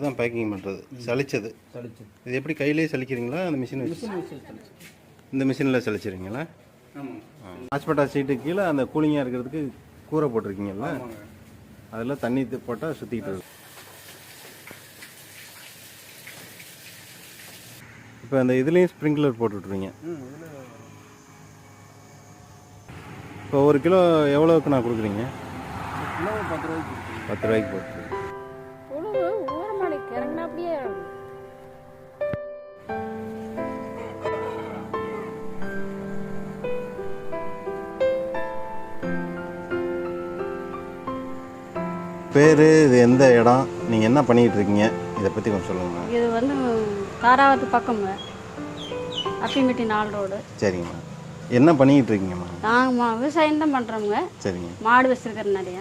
இதுதான் பேக்கிங் பண்ணுறது சலிச்சது சளிச்சு இது எப்படி கையிலேயே சலிக்கிறீங்களா அந்த மிஷின் வச்சு? இந்த மிஷினில் சலிச்சிருங்களா ஆமாங்க ஹாஸ்பிட்டா சீட்டு கீழே அந்த கூலிங்காக இருக்கிறதுக்கு கூரை போட்டிருக்கீங்கல்ல? அதில் தண்ணி போட்டால் சுற்றிக்கிட்டு இருக்கும் இப்போ அந்த இதுலேயும் ஸ்ப்ரிங்க்லர் போட்டு விட்ருவீங்க ம் இதில் இப்போ ஒரு கிலோ எவ்வளோவுக்கு நான் கொடுக்குறீங்க? பத்து ரூபாய்க்கு பத்து ரூபாய்க்கு பேர் இது எந்த இடம் நீங்கள் என்ன பண்ணிக்கிட்டு இருக்கீங்க? இதை பற்றி கொஞ்சம் சொல்லுங்கண்ணா இது வந்து தாராவத்து பக்கங்க அப்பிமெட்டி நாலு ரோடு. சரிங்கம்மா என்ன பண்ணிக்கிட்டு இருக்கீங்கம்மா? நாங்கள் விவசாயம் தான் பண்ணுறோங்க சரிங்க. மாடு வச்சுருக்கிற நிறைய.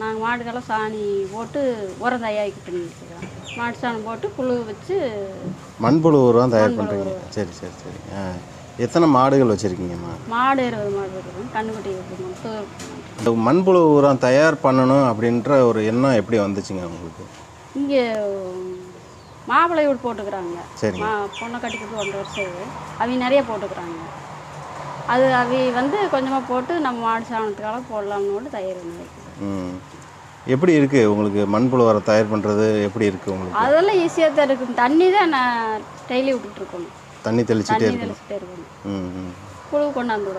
நாங்கள் மாடுக்கெல்லாம் சாணி போட்டு உரம் தயாரிக்கிட்டு வச்சுக்கிறோம் மாட்டு சாணம் போட்டு புழு வச்சு மண்புழு உரம் தயார் பண்ணுறீங்க சரி சரி சரி. ஆ. எத்தனை மாடுகள் வச்சுருக்கீங்கம்மா? மாடு இருபது மாடு இருக்குது கண்ணுக்குட்டி இந்த மண்புழு உரம் தயார் பண்ணணும் அப்படின்ற ஒரு எண்ணம் எப்படி வந்துச்சுங்க உங்களுக்கு? இங்கே மாப்பிள்ளை வீடு போட்டுக்கிறாங்க. சரிங்க. மா பொண்ணை கட்டிக்கிட்டு ஒன்றரை வருஷம் ஆகுது. அவங்க நிறைய போட்டுக்கிறாங்க. அது அவி வந்து கொஞ்சமாக போட்டு நம்ம மாடு சாணத்துக்காக போடலாம்னு தயார் பண்ணி ம். எப்படி இருக்குது உங்களுக்கு மண்புழு உரம் தயார் பண்ணுறது எப்படி இருக்குது உங்களுக்கு? அதெல்லாம் ஈஸியாக தான் இருக்கும் தண்ணி தான் நான் டெய்லி விட்டுட்டு இருக்கணும் தண்ணி தெளிச்சிட்டே இருக்கணும். ம் ம். புழு கொண்டாந்து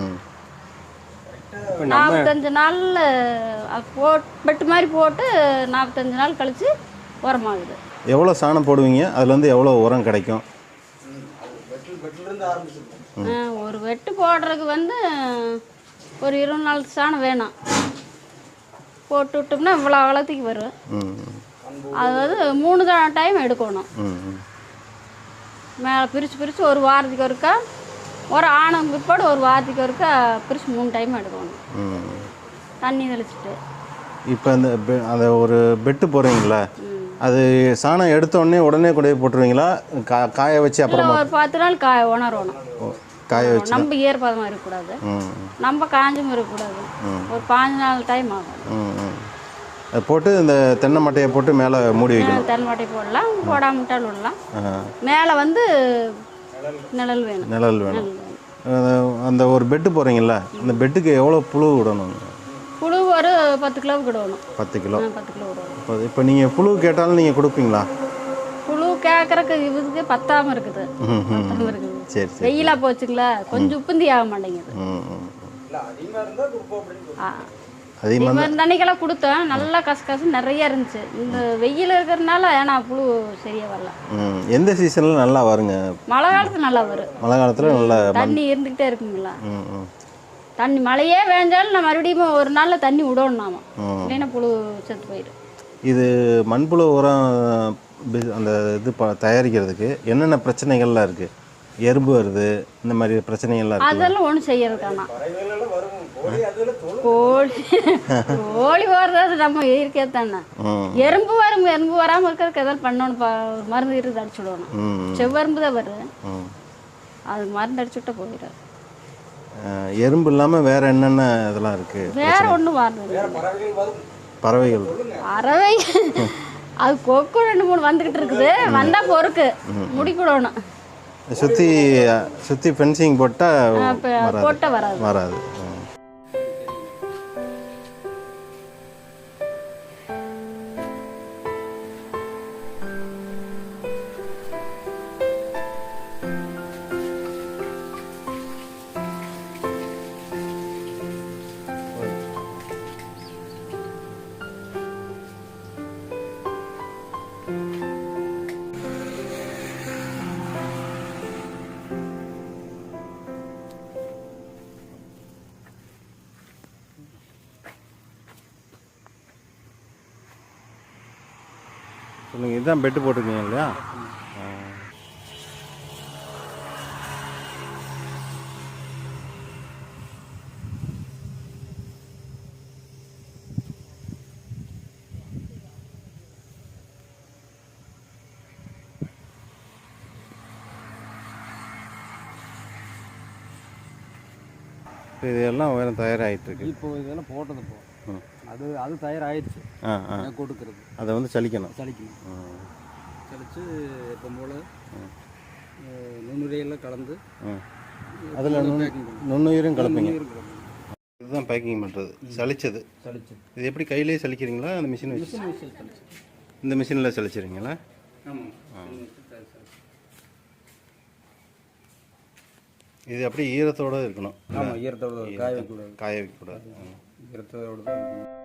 ம். நாற்பத்தஞ்சு நாளில் போட் பெட்டு மாதிரி போட்டு நாற்பத்தஞ்சு நாள் கழித்து உரமாகுது. எவ்வளோ சாணம் போடுவீங்க? அதில் வந்து எவ்வளோ உரம் கிடைக்கும்? ஒரு வெட்டு போடுறதுக்கு வந்து ஒரு இருபது நாள் சாணம் வேணும். போட்டு விட்டோம்னா இவ்வளோ அவ்வளோத்துக்கு வரும் அதாவது மூணு டைம் எடுக்கணும். மேலே பிரித்து பிரித்து ஒரு வாரத்துக்கு ஒருக்கா ஒரு ஆணம் பிற்பாடு ஒரு வாரத்துக்கு ஒருக்கா பிரித்து மூணு டைம் எடுக்கணும். தண்ணி தெளிச்சிட்டு. இப்போ அந்த அந்த ஒரு பெட்டு போடுறீங்களா. அது சாணம் எடுத்த உடனே கொண்டு போய் போட்டுருவீங்களா? கா காய வச்சு அப்புறமா? ஒரு பத்து நாள் காய உணரணும் காய வச்சு நம்ம ஈரப்பதமாக இருக்கக்கூடாது. நம்ம காஞ்சும் இருக்கக்கூடாது. ஒரு பாஞ்சு நாள் டைம் ஆகும். போட்டு இந்த தென்னை மட்டையை போட்டு மேலே மூடி வைக்கணும். தென்மட்டை போடலாம் போடாமட்டால் விடலாம். ஆ, மேலே வந்து நிழல் வேணும். நிழல் வேணும். அந்த ஒரு பெட்டு போடுறீங்களா அந்த பெட்டுக்கு எவ்வளோ புழு விடணும்? புழு ஒரு பத்து கிலோ விடணும் பத்து கிலோ. பத்து கிலோ விடணும் இப்போ இப்போ நீங்கள் புழு கேட்டாலும் நீங்கள் கொடுப்பீங்களா? புழு கேட்கறக்கு இதுக்கு பத்தாம இருக்குது. இருக்குது. சரி சரி வெயிலா போச்சுங்களா? கொஞ்சம் உப்புந்தி ஆக மாட்டேங்குது. ம் ம் இல்லை அதிகமாக இருந்தால் கொடுப்போம் அப்படின்னு ஆ. அதிகமாக இவன் தண்ணிக்கெல்லாம் கொடுத்தேன். நல்லா கசு கசு நிறைய இருந்துச்சு. இந்த வெயில் இருக்கிறதுனால ஏன்னா புழு சரியா வரல. ம். எந்த சீசனில் நல்லா வருங்க? மழை காலத்துல நல்லா வரும் மழை காலத்தில் நல்லா தண்ணி இருந்துக்கிட்டே இருக்குங்களா தண்ணி மழையே வேஞ்சாலும் நான் மறுபடியும் ஒரு நாள்ல தண்ணி விடணும் நாம. இல்லைன்னா புழு செத்து போயிடும். இது மண்புழு உரம் அந்த இது தயாரிக்கிறதுக்கு என்னென்ன பிரச்சனைகள்லாம் இருக்குது எறும்பு வருது இந்த மாதிரி பிரச்சனைகள்லாம் இருக்குது அதெல்லாம் ஒன்றும் செய்யறதுக்கானா கோழி. கோழி வர்றது நம்ம இயற்கையே தானே. எறும்பு வரும் எறும்பு வராமல் இருக்கிறதுக்கு எதாவது பண்ணணும் மருந்து இருந்து அடிச்சு விடணும். செவ்வரும்பு தான் வருது. ம். அது மருந்து அடிச்சு விட்டா போயிடாது. எறும்பு இல்லாமல் வேறு என்னென்ன இதெல்லாம் இருக்குது வேற ஒன்றும் வரது வேறு பறவைகள் வரும். அறவை அது கொக்கு ரெண்டு மூணு வந்துக்கிட்டு இருக்குது. வந்தா பொறுக்கு. முடிக்கிடணும் சுற்றி சுற்றி ஃபென்சிங் போட்டால் போட்டால் வராது. வராது. சொல்லுங்கள் இதுதான் பெட்டு போட்டிருக்கீங்க இல்லையா? இப்போ இது எல்லாம் தயாராகிட்டு இருக்கு. இப்போ இதெல்லாம் போட்டது போ. அது அது தயாராகிடுச்சு கொடுக்குறது. அதை வந்து சலிக்கணும். சளிக்கணும் ம் சளிச்சு எப்போ போல் நுண்ணுரையெல்லாம் கலந்து அதில் நுண்ணுயிரும் கலப்பீங்க. இதுதான் பேக்கிங் பண்ணுறது சலிச்சது. சளிச்சு இது எப்படி கையிலேயே சலிக்கிறீங்களா? அந்த மிஷின் வச்சு? இந்த மிஷினில் சலிச்சிடுறீங்களா? ஆமாம் இது அப்படியே ஈரத்தோட இருக்கணும். ஆமாம் ஈரத்தோட காய வைக்கக்கூடாது காய வைக்கக்கூடாது ம். ஈரத்தோட தான் இருக்கணும்.